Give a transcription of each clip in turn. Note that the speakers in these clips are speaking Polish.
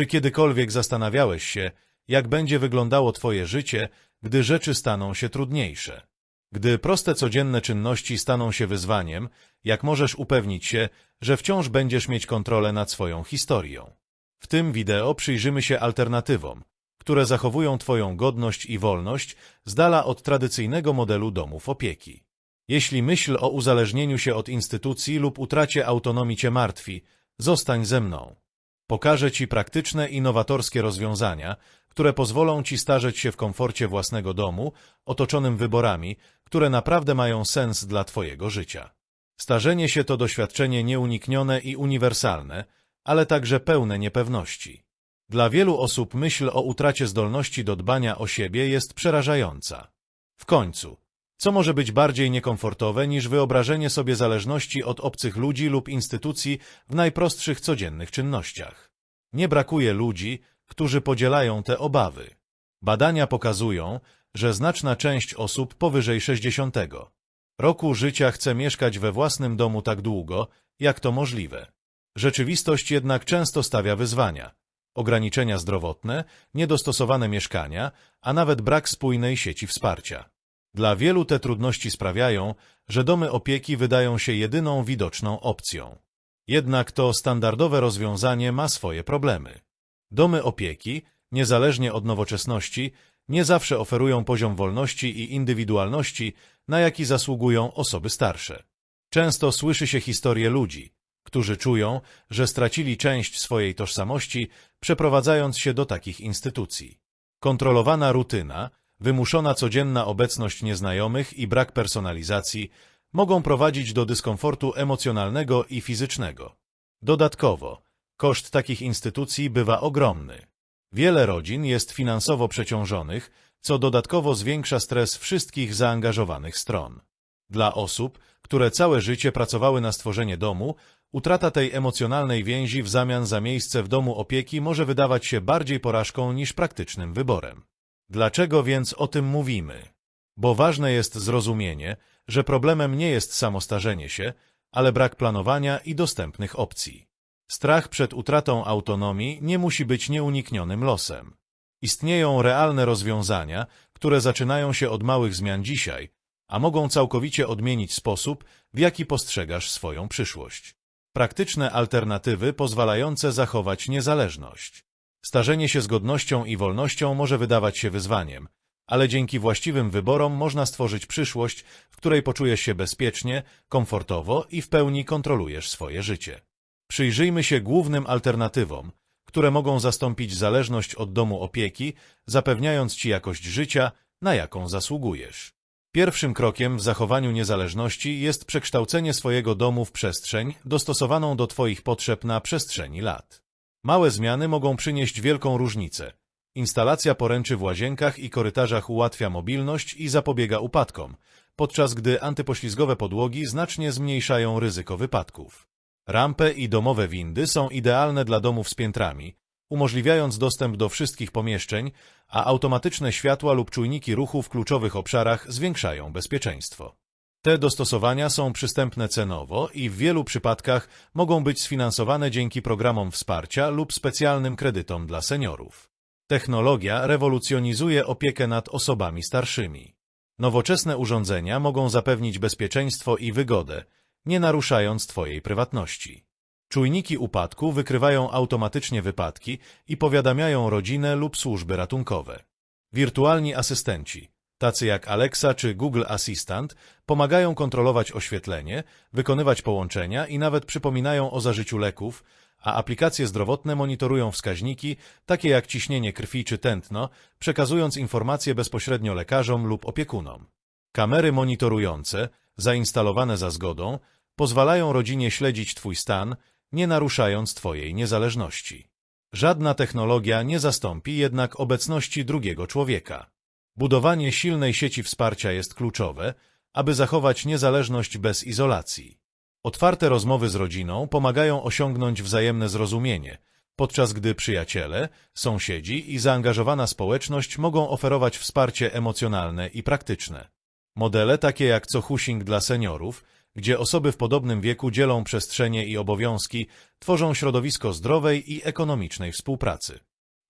Czy kiedykolwiek zastanawiałeś się, jak będzie wyglądało Twoje życie, gdy rzeczy staną się trudniejsze? Gdy proste codzienne czynności staną się wyzwaniem, jak możesz upewnić się, że wciąż będziesz mieć kontrolę nad swoją historią? W tym wideo przyjrzymy się alternatywom, które zachowują Twoją godność i wolność z dala od tradycyjnego modelu domów opieki. Jeśli myśl o uzależnieniu się od instytucji lub utracie autonomii Cię martwi, zostań ze mną. Pokażę Ci praktyczne i nowatorskie rozwiązania, które pozwolą Ci starzeć się w komforcie własnego domu, otoczonym wyborami, które naprawdę mają sens dla Twojego życia. Starzenie się to doświadczenie nieuniknione i uniwersalne, ale także pełne niepewności. Dla wielu osób myśl o utracie zdolności do dbania o siebie jest przerażająca. W końcu, co może być bardziej niekomfortowe niż wyobrażenie sobie zależności od obcych ludzi lub instytucji w najprostszych codziennych czynnościach? Nie brakuje ludzi, którzy podzielają te obawy. Badania pokazują, że znaczna część osób powyżej 60 roku życia chce mieszkać we własnym domu tak długo, jak to możliwe. Rzeczywistość jednak często stawia wyzwania. Ograniczenia zdrowotne, niedostosowane mieszkania, a nawet brak spójnej sieci wsparcia. Dla wielu te trudności sprawiają, że domy opieki wydają się jedyną widoczną opcją. Jednak to standardowe rozwiązanie ma swoje problemy. Domy opieki, niezależnie od nowoczesności, nie zawsze oferują poziom wolności i indywidualności, na jaki zasługują osoby starsze. Często słyszy się historie ludzi, którzy czują, że stracili część swojej tożsamości, przeprowadzając się do takich instytucji. Kontrolowana rutyna, wymuszona codzienna obecność nieznajomych i brak personalizacji mogą prowadzić do dyskomfortu emocjonalnego i fizycznego. Dodatkowo, koszt takich instytucji bywa ogromny. Wiele rodzin jest finansowo przeciążonych, co dodatkowo zwiększa stres wszystkich zaangażowanych stron. Dla osób, które całe życie pracowały na stworzenie domu, utrata tej emocjonalnej więzi w zamian za miejsce w domu opieki może wydawać się bardziej porażką niż praktycznym wyborem. Dlaczego więc o tym mówimy? Bo ważne jest zrozumienie, że problemem nie jest samo starzenie się, ale brak planowania i dostępnych opcji. Strach przed utratą autonomii nie musi być nieuniknionym losem. Istnieją realne rozwiązania, które zaczynają się od małych zmian dzisiaj, a mogą całkowicie odmienić sposób, w jaki postrzegasz swoją przyszłość. Praktyczne alternatywy pozwalające zachować niezależność. Starzenie się z godnością i wolnością może wydawać się wyzwaniem, ale dzięki właściwym wyborom można stworzyć przyszłość, w której poczujesz się bezpiecznie, komfortowo i w pełni kontrolujesz swoje życie. Przyjrzyjmy się głównym alternatywom, które mogą zastąpić zależność od domu opieki, zapewniając Ci jakość życia, na jaką zasługujesz. Pierwszym krokiem w zachowaniu niezależności jest przekształcenie swojego domu w przestrzeń dostosowaną do Twoich potrzeb na przestrzeni lat. Małe zmiany mogą przynieść wielką różnicę. Instalacja poręczy w łazienkach i korytarzach ułatwia mobilność i zapobiega upadkom, podczas gdy antypoślizgowe podłogi znacznie zmniejszają ryzyko wypadków. Rampy i domowe windy są idealne dla domów z piętrami, umożliwiając dostęp do wszystkich pomieszczeń, a automatyczne światła lub czujniki ruchu w kluczowych obszarach zwiększają bezpieczeństwo. Te dostosowania są przystępne cenowo i w wielu przypadkach mogą być sfinansowane dzięki programom wsparcia lub specjalnym kredytom dla seniorów. Technologia rewolucjonizuje opiekę nad osobami starszymi. Nowoczesne urządzenia mogą zapewnić bezpieczeństwo i wygodę, nie naruszając Twojej prywatności. Czujniki upadku wykrywają automatycznie wypadki i powiadamiają rodzinę lub służby ratunkowe. Wirtualni asystenci, tacy jak Alexa czy Google Assistant, pomagają kontrolować oświetlenie, wykonywać połączenia i nawet przypominają o zażyciu leków, a aplikacje zdrowotne monitorują wskaźniki, takie jak ciśnienie krwi czy tętno, przekazując informacje bezpośrednio lekarzom lub opiekunom. Kamery monitorujące, zainstalowane za zgodą, pozwalają rodzinie śledzić Twój stan, nie naruszając Twojej niezależności. Żadna technologia nie zastąpi jednak obecności drugiego człowieka. Budowanie silnej sieci wsparcia jest kluczowe, aby zachować niezależność bez izolacji. Otwarte rozmowy z rodziną pomagają osiągnąć wzajemne zrozumienie, podczas gdy przyjaciele, sąsiedzi i zaangażowana społeczność mogą oferować wsparcie emocjonalne i praktyczne. Modele takie jak cohushing dla seniorów, gdzie osoby w podobnym wieku dzielą przestrzenie i obowiązki, tworzą środowisko zdrowej i ekonomicznej współpracy.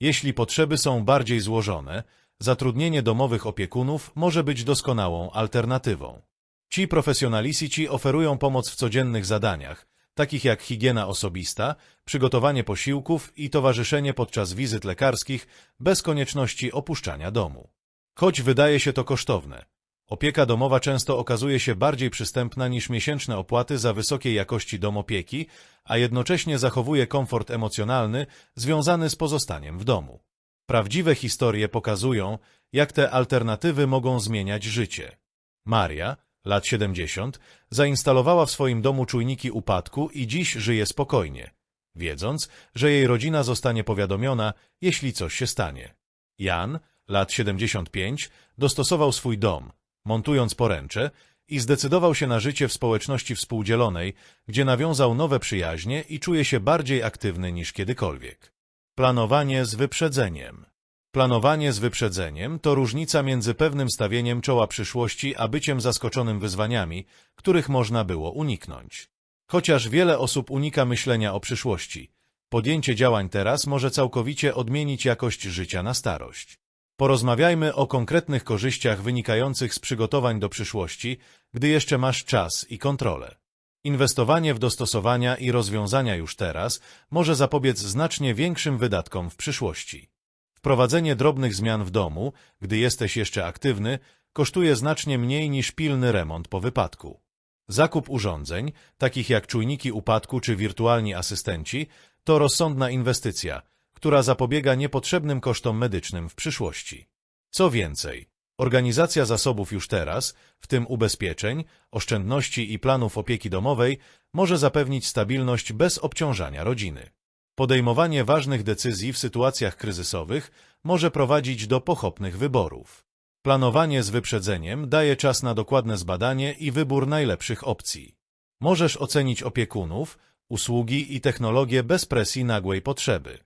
Jeśli potrzeby są bardziej złożone, zatrudnienie domowych opiekunów może być doskonałą alternatywą. Ci profesjonalisici oferują pomoc w codziennych zadaniach, takich jak higiena osobista, przygotowanie posiłków i towarzyszenie podczas wizyt lekarskich bez konieczności opuszczania domu. Choć wydaje się to kosztowne, opieka domowa często okazuje się bardziej przystępna niż miesięczne opłaty za wysokiej jakości dom opieki, a jednocześnie zachowuje komfort emocjonalny związany z pozostaniem w domu. Prawdziwe historie pokazują, jak te alternatywy mogą zmieniać życie. Maria, lat 70, zainstalowała w swoim domu czujniki upadku i dziś żyje spokojnie, wiedząc, że jej rodzina zostanie powiadomiona, jeśli coś się stanie. Jan, lat 75, dostosował swój dom, montując poręcze i zdecydował się na życie w społeczności współdzielonej, gdzie nawiązał nowe przyjaźnie i czuje się bardziej aktywny niż kiedykolwiek. Planowanie z wyprzedzeniem Planowanie z wyprzedzeniem to różnica między pewnym stawieniem czoła przyszłości a byciem zaskoczonym wyzwaniami, których można było uniknąć. Chociaż wiele osób unika myślenia o przyszłości, podjęcie działań teraz może całkowicie odmienić jakość życia na starość. Porozmawiajmy o konkretnych korzyściach wynikających z przygotowań do przyszłości, gdy jeszcze masz czas i kontrolę. Inwestowanie w dostosowania i rozwiązania już teraz może zapobiec znacznie większym wydatkom w przyszłości. Wprowadzenie drobnych zmian w domu, gdy jesteś jeszcze aktywny, kosztuje znacznie mniej niż pilny remont po wypadku. Zakup urządzeń, takich jak czujniki upadku czy wirtualni asystenci, to rozsądna inwestycja, która zapobiega niepotrzebnym kosztom medycznym w przyszłości. Co więcej, organizacja zasobów już teraz, w tym ubezpieczeń, oszczędności i planów opieki domowej, może zapewnić stabilność bez obciążania rodziny. Podejmowanie ważnych decyzji w sytuacjach kryzysowych może prowadzić do pochopnych wyborów. Planowanie z wyprzedzeniem daje czas na dokładne zbadanie i wybór najlepszych opcji. Możesz ocenić opiekunów, usługi i technologie bez presji nagłej potrzeby.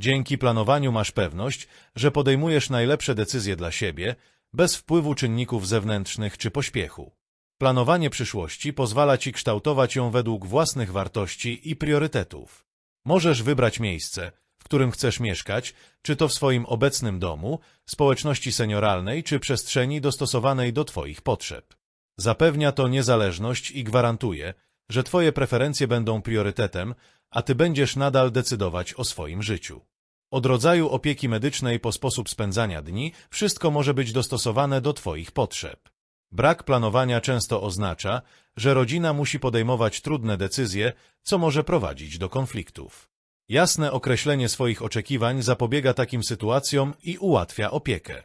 Dzięki planowaniu masz pewność, że podejmujesz najlepsze decyzje dla siebie, bez wpływu czynników zewnętrznych czy pośpiechu. Planowanie przyszłości pozwala Ci kształtować ją według własnych wartości i priorytetów. Możesz wybrać miejsce, w którym chcesz mieszkać, czy to w swoim obecnym domu, społeczności senioralnej, czy przestrzeni dostosowanej do Twoich potrzeb. Zapewnia to niezależność i gwarantuje, że Twoje preferencje będą priorytetem, a Ty będziesz nadal decydować o swoim życiu. Od rodzaju opieki medycznej po sposób spędzania dni, wszystko może być dostosowane do Twoich potrzeb. Brak planowania często oznacza, że rodzina musi podejmować trudne decyzje, co może prowadzić do konfliktów. Jasne określenie swoich oczekiwań zapobiega takim sytuacjom i ułatwia opiekę.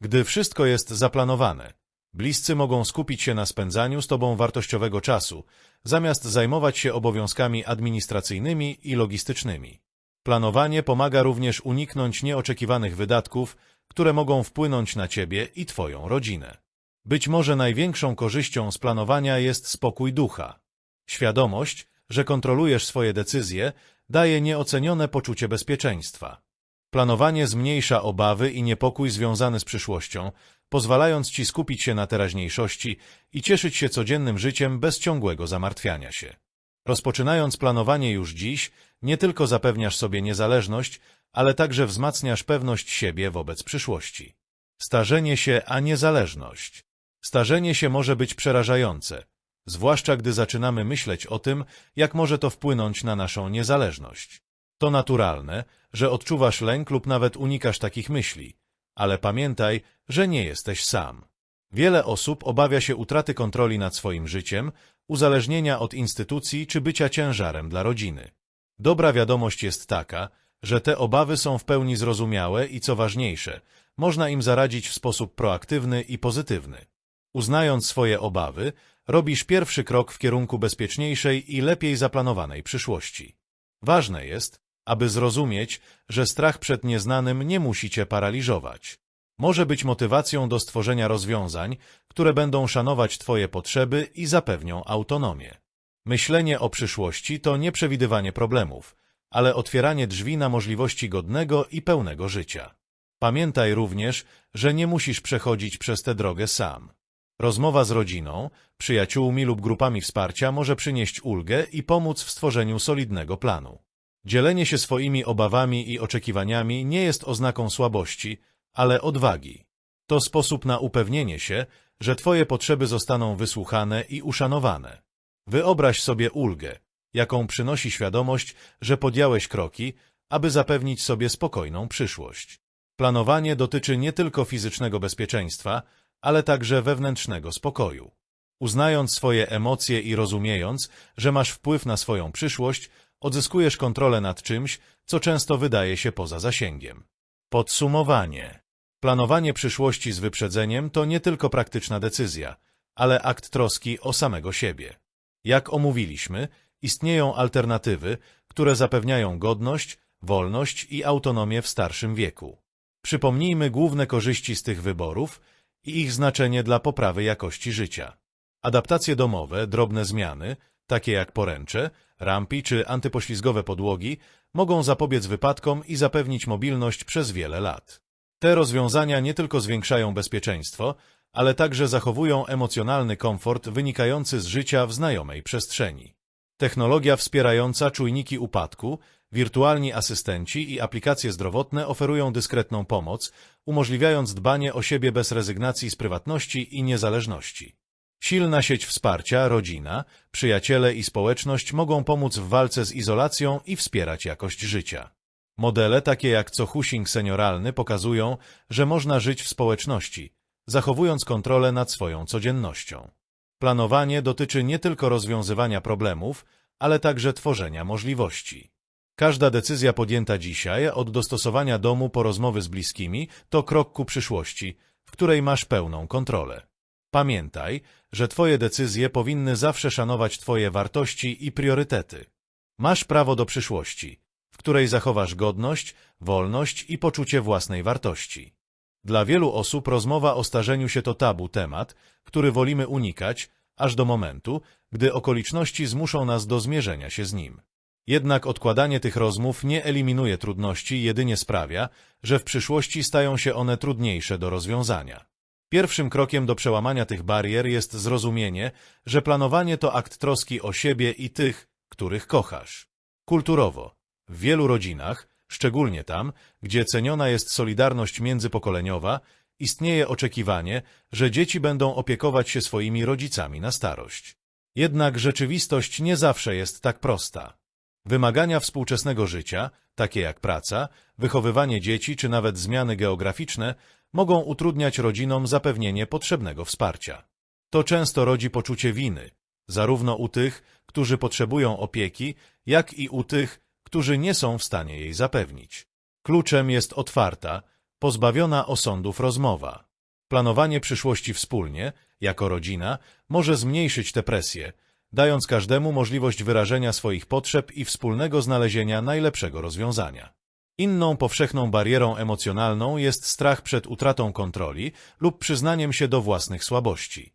Gdy wszystko jest zaplanowane, bliscy mogą skupić się na spędzaniu z Tobą wartościowego czasu, zamiast zajmować się obowiązkami administracyjnymi i logistycznymi. Planowanie pomaga również uniknąć nieoczekiwanych wydatków, które mogą wpłynąć na Ciebie i Twoją rodzinę. Być może największą korzyścią z planowania jest spokój ducha. Świadomość, że kontrolujesz swoje decyzje, daje nieocenione poczucie bezpieczeństwa. Planowanie zmniejsza obawy i niepokój związany z przyszłością, pozwalając ci skupić się na teraźniejszości i cieszyć się codziennym życiem bez ciągłego zamartwiania się. Rozpoczynając planowanie już dziś, nie tylko zapewniasz sobie niezależność, ale także wzmacniasz pewność siebie wobec przyszłości. Starzenie się, a niezależność. Starzenie się może być przerażające, zwłaszcza gdy zaczynamy myśleć o tym, jak może to wpłynąć na naszą niezależność. To naturalne, że odczuwasz lęk lub nawet unikasz takich myśli, ale pamiętaj, że nie jesteś sam. Wiele osób obawia się utraty kontroli nad swoim życiem, uzależnienia od instytucji czy bycia ciężarem dla rodziny. Dobra wiadomość jest taka, że te obawy są w pełni zrozumiałe i co ważniejsze, można im zaradzić w sposób proaktywny i pozytywny. Uznając swoje obawy, robisz pierwszy krok w kierunku bezpieczniejszej i lepiej zaplanowanej przyszłości. Ważne jest, aby zrozumieć, że strach przed nieznanym nie musi cię paraliżować. Może być motywacją do stworzenia rozwiązań, które będą szanować Twoje potrzeby i zapewnią autonomię. Myślenie o przyszłości to nie przewidywanie problemów, ale otwieranie drzwi na możliwości godnego i pełnego życia. Pamiętaj również, że nie musisz przechodzić przez tę drogę sam. Rozmowa z rodziną, przyjaciółmi lub grupami wsparcia może przynieść ulgę i pomóc w stworzeniu solidnego planu. Dzielenie się swoimi obawami i oczekiwaniami nie jest oznaką słabości, ale odwagi. To sposób na upewnienie się, że Twoje potrzeby zostaną wysłuchane i uszanowane. Wyobraź sobie ulgę, jaką przynosi świadomość, że podjąłeś kroki, aby zapewnić sobie spokojną przyszłość. Planowanie dotyczy nie tylko fizycznego bezpieczeństwa, ale także wewnętrznego spokoju. Uznając swoje emocje i rozumiejąc, że masz wpływ na swoją przyszłość, odzyskujesz kontrolę nad czymś, co często wydaje się poza zasięgiem. Podsumowanie. Planowanie przyszłości z wyprzedzeniem to nie tylko praktyczna decyzja, ale akt troski o samego siebie. Jak omówiliśmy, istnieją alternatywy, które zapewniają godność, wolność i autonomię w starszym wieku. Przypomnijmy główne korzyści z tych wyborów i ich znaczenie dla poprawy jakości życia. Adaptacje domowe, drobne zmiany, takie jak poręcze, rampi czy antypoślizgowe podłogi, mogą zapobiec wypadkom i zapewnić mobilność przez wiele lat. Te rozwiązania nie tylko zwiększają bezpieczeństwo, ale także zachowują emocjonalny komfort wynikający z życia w znajomej przestrzeni. Technologia wspierająca czujniki upadku, wirtualni asystenci i aplikacje zdrowotne oferują dyskretną pomoc, umożliwiając dbanie o siebie bez rezygnacji z prywatności i niezależności. Silna sieć wsparcia, rodzina, przyjaciele i społeczność mogą pomóc w walce z izolacją i wspierać jakość życia. Modele takie jak cochushing senioralny pokazują, że można żyć w społeczności, zachowując kontrolę nad swoją codziennością. Planowanie dotyczy nie tylko rozwiązywania problemów, ale także tworzenia możliwości. Każda decyzja podjęta dzisiaj, od dostosowania domu po rozmowy z bliskimi, to krok ku przyszłości, w której masz pełną kontrolę. Pamiętaj, że Twoje decyzje powinny zawsze szanować Twoje wartości i priorytety. Masz prawo do przyszłości, w której zachowasz godność, wolność i poczucie własnej wartości. Dla wielu osób rozmowa o starzeniu się to tabu temat, który wolimy unikać, aż do momentu, gdy okoliczności zmuszą nas do zmierzenia się z nim. Jednak odkładanie tych rozmów nie eliminuje trudności, jedynie sprawia, że w przyszłości stają się one trudniejsze do rozwiązania. Pierwszym krokiem do przełamania tych barier jest zrozumienie, że planowanie to akt troski o siebie i tych, których kochasz. Kulturowo, w wielu rodzinach, szczególnie tam, gdzie ceniona jest solidarność międzypokoleniowa, istnieje oczekiwanie, że dzieci będą opiekować się swoimi rodzicami na starość. Jednak rzeczywistość nie zawsze jest tak prosta. Wymagania współczesnego życia, takie jak praca, wychowywanie dzieci czy nawet zmiany geograficzne, mogą utrudniać rodzinom zapewnienie potrzebnego wsparcia. To często rodzi poczucie winy, zarówno u tych, którzy potrzebują opieki, jak i u tych, którzy nie są w stanie jej zapewnić. Kluczem jest otwarta, pozbawiona osądów rozmowa. Planowanie przyszłości wspólnie, jako rodzina, może zmniejszyć tę presję, dając każdemu możliwość wyrażenia swoich potrzeb i wspólnego znalezienia najlepszego rozwiązania. Inną powszechną barierą emocjonalną jest strach przed utratą kontroli lub przyznaniem się do własnych słabości.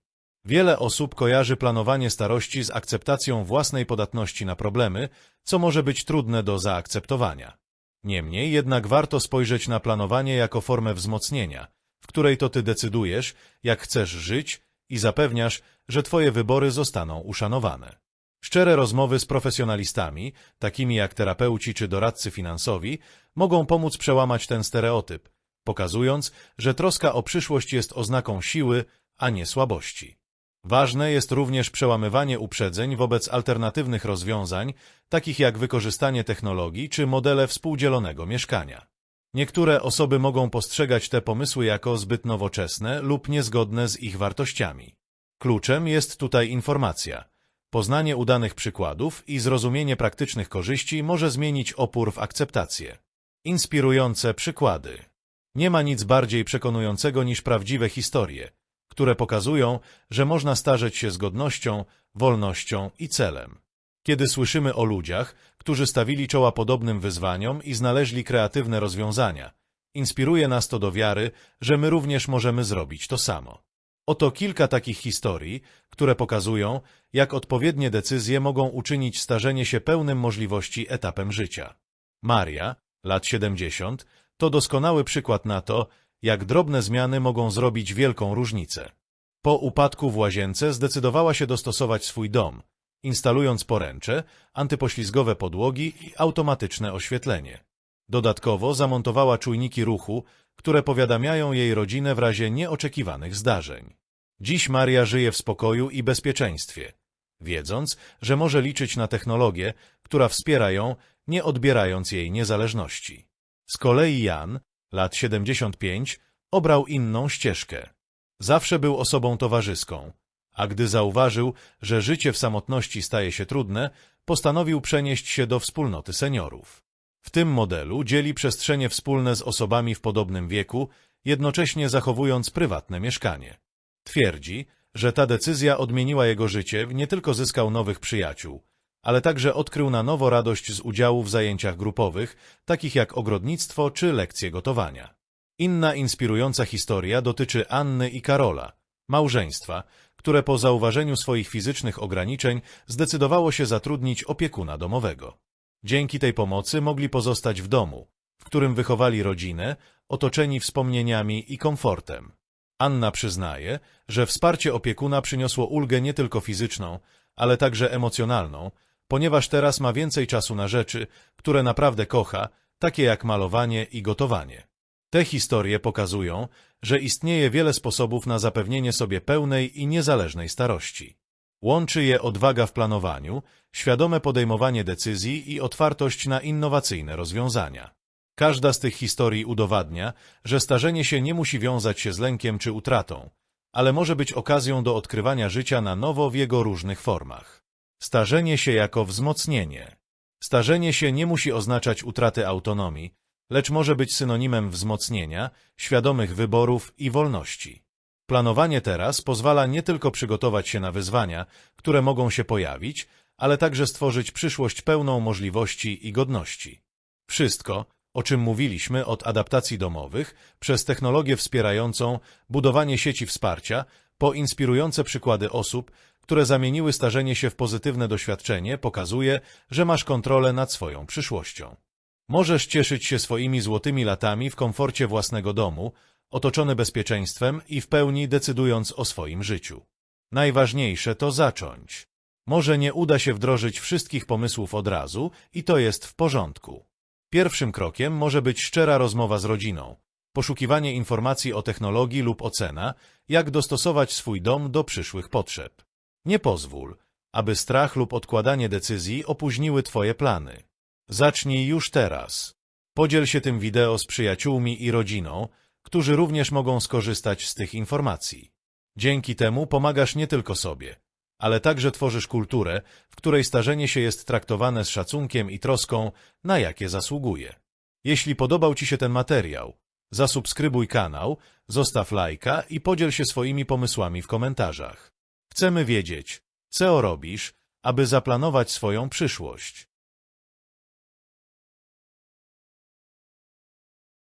Wiele osób kojarzy planowanie starości z akceptacją własnej podatności na problemy, co może być trudne do zaakceptowania. Niemniej jednak warto spojrzeć na planowanie jako formę wzmocnienia, w której to ty decydujesz, jak chcesz żyć i zapewniasz, że twoje wybory zostaną uszanowane. Szczere rozmowy z profesjonalistami, takimi jak terapeuci czy doradcy finansowi, mogą pomóc przełamać ten stereotyp, pokazując, że troska o przyszłość jest oznaką siły, a nie słabości. Ważne jest również przełamywanie uprzedzeń wobec alternatywnych rozwiązań, takich jak wykorzystanie technologii czy modele współdzielonego mieszkania. Niektóre osoby mogą postrzegać te pomysły jako zbyt nowoczesne lub niezgodne z ich wartościami. Kluczem jest tutaj informacja. Poznanie udanych przykładów i zrozumienie praktycznych korzyści może zmienić opór w akceptację. Inspirujące przykłady. Nie ma nic bardziej przekonującego niż prawdziwe historie, które pokazują, że można starzeć się z godnością, wolnością i celem. Kiedy słyszymy o ludziach, którzy stawili czoła podobnym wyzwaniom i znaleźli kreatywne rozwiązania, inspiruje nas to do wiary, że my również możemy zrobić to samo. Oto kilka takich historii, które pokazują, jak odpowiednie decyzje mogą uczynić starzenie się pełnym możliwości etapem życia. Maria, lat 70, to doskonały przykład na to, jak drobne zmiany mogą zrobić wielką różnicę. Po upadku w łazience zdecydowała się dostosować swój dom, instalując poręcze, antypoślizgowe podłogi i automatyczne oświetlenie. Dodatkowo zamontowała czujniki ruchu, które powiadamiają jej rodzinę w razie nieoczekiwanych zdarzeń. Dziś Maria żyje w spokoju i bezpieczeństwie, wiedząc, że może liczyć na technologię, która wspiera ją, nie odbierając jej niezależności. Z kolei Jan, lat 75, obrał inną ścieżkę. Zawsze był osobą towarzyską, a gdy zauważył, że życie w samotności staje się trudne, postanowił przenieść się do wspólnoty seniorów. W tym modelu dzieli przestrzenie wspólne z osobami w podobnym wieku, jednocześnie zachowując prywatne mieszkanie. Twierdzi, że ta decyzja odmieniła jego życie, nie tylko zyskał nowych przyjaciół, ale także odkrył na nowo radość z udziału w zajęciach grupowych, takich jak ogrodnictwo czy lekcje gotowania. Inna inspirująca historia dotyczy Anny i Karola, małżeństwa, które po zauważeniu swoich fizycznych ograniczeń zdecydowało się zatrudnić opiekuna domowego. Dzięki tej pomocy mogli pozostać w domu, w którym wychowali rodzinę, otoczeni wspomnieniami i komfortem. Anna przyznaje, że wsparcie opiekuna przyniosło ulgę nie tylko fizyczną, ale także emocjonalną, ponieważ teraz ma więcej czasu na rzeczy, które naprawdę kocha, takie jak malowanie i gotowanie. Te historie pokazują, że istnieje wiele sposobów na zapewnienie sobie pełnej i niezależnej starości. Łączy je odwaga w planowaniu, świadome podejmowanie decyzji i otwartość na innowacyjne rozwiązania. Każda z tych historii udowadnia, że starzenie się nie musi wiązać się z lękiem czy utratą, ale może być okazją do odkrywania życia na nowo w jego różnych formach. Starzenie się jako wzmocnienie. Starzenie się nie musi oznaczać utraty autonomii, lecz może być synonimem wzmocnienia, świadomych wyborów i wolności. Planowanie teraz pozwala nie tylko przygotować się na wyzwania, które mogą się pojawić, ale także stworzyć przyszłość pełną możliwości i godności. Wszystko, o czym mówiliśmy od adaptacji domowych, przez technologię wspierającą, budowanie sieci wsparcia, po inspirujące przykłady osób, które zamieniły starzenie się w pozytywne doświadczenie, pokazuje, że masz kontrolę nad swoją przyszłością. Możesz cieszyć się swoimi złotymi latami w komforcie własnego domu, otoczony bezpieczeństwem i w pełni decydując o swoim życiu. Najważniejsze to zacząć. Może nie uda się wdrożyć wszystkich pomysłów od razu i to jest w porządku. Pierwszym krokiem może być szczera rozmowa z rodziną, poszukiwanie informacji o technologii lub ocena, jak dostosować swój dom do przyszłych potrzeb. Nie pozwól, aby strach lub odkładanie decyzji opóźniły Twoje plany. Zacznij już teraz. Podziel się tym wideo z przyjaciółmi i rodziną, którzy również mogą skorzystać z tych informacji. Dzięki temu pomagasz nie tylko sobie, ale także tworzysz kulturę, w której starzenie się jest traktowane z szacunkiem i troską, na jakie zasługuje. Jeśli podobał Ci się ten materiał, zasubskrybuj kanał, zostaw lajka i podziel się swoimi pomysłami w komentarzach. Chcemy wiedzieć, co robisz, aby zaplanować swoją przyszłość.